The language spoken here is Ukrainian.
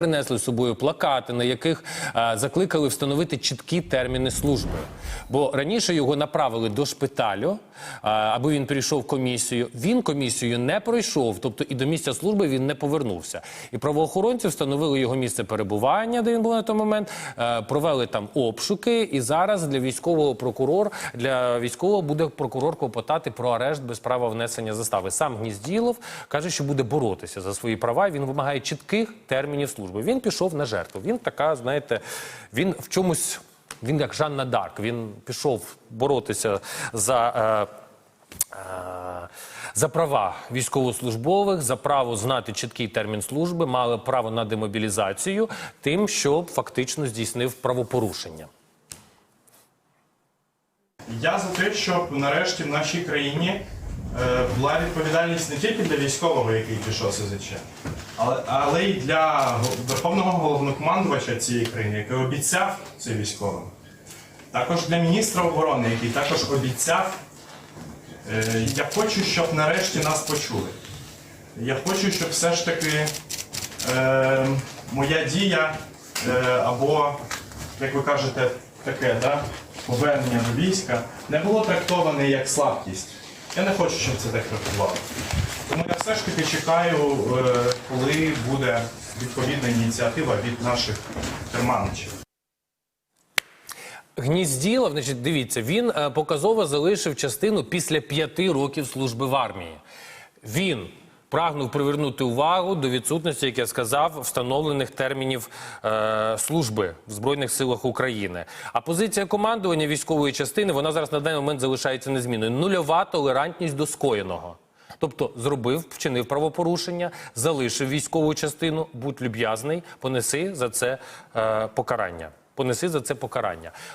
Принесли з собою плакати, на яких е, закликали встановити чіткі терміни служби. Бо раніше його направили до шпиталю, е, аби він прийшов комісію. Він комісію не пройшов, тобто і до місця служби він не повернувся. І правоохоронці встановили його місце перебування, де він був на той момент, е, провели там обшуки. І зараз для військового прокурор для військового буде прокурор клопотати про арешт без права внесення застави. Сам Гнізділов каже, що буде боротися за свої права. Він вимагає чітких термінів служби. Він пішов на жертву. Він така, знаєте, він в чомусь. Він як Жанна Дарк. Він пішов боротися за. Е, е, за права військовослужбових, за право знати чіткий термін служби, мали право на демобілізацію, тим, що фактично здійснив правопорушення. Я за те, щоб нарешті в нашій країні е, була відповідальність не тільки для військового, який пішов СЗЧ, але, але й для верховного головнокомандувача цієї країни, який обіцяв це військовим. Також для міністра оборони, який також обіцяв. Е, я хочу, щоб нарешті нас почули. Я хочу, щоб все ж таки е, моя дія е, або, як ви кажете, таке да, повернення до війська не було трактоване як слабкість. Я не хочу, щоб це так. Тому я все ж таки чекаю, е, коли буде відповідна ініціатива від наших керманичів. Гнізділов, значить, дивіться, він е, показово залишив частину після п'яти років служби в армії. Він прагнув привернути увагу до відсутності, як я сказав, встановлених термінів е, служби в Збройних силах України. А позиція командування військової частини вона зараз на даний момент залишається незмінною. Нульова толерантність до скоєного. Тобто зробив, вчинив правопорушення, залишив військову частину, будь люб'язний, понеси за це е, покарання. Понеси за це покарання.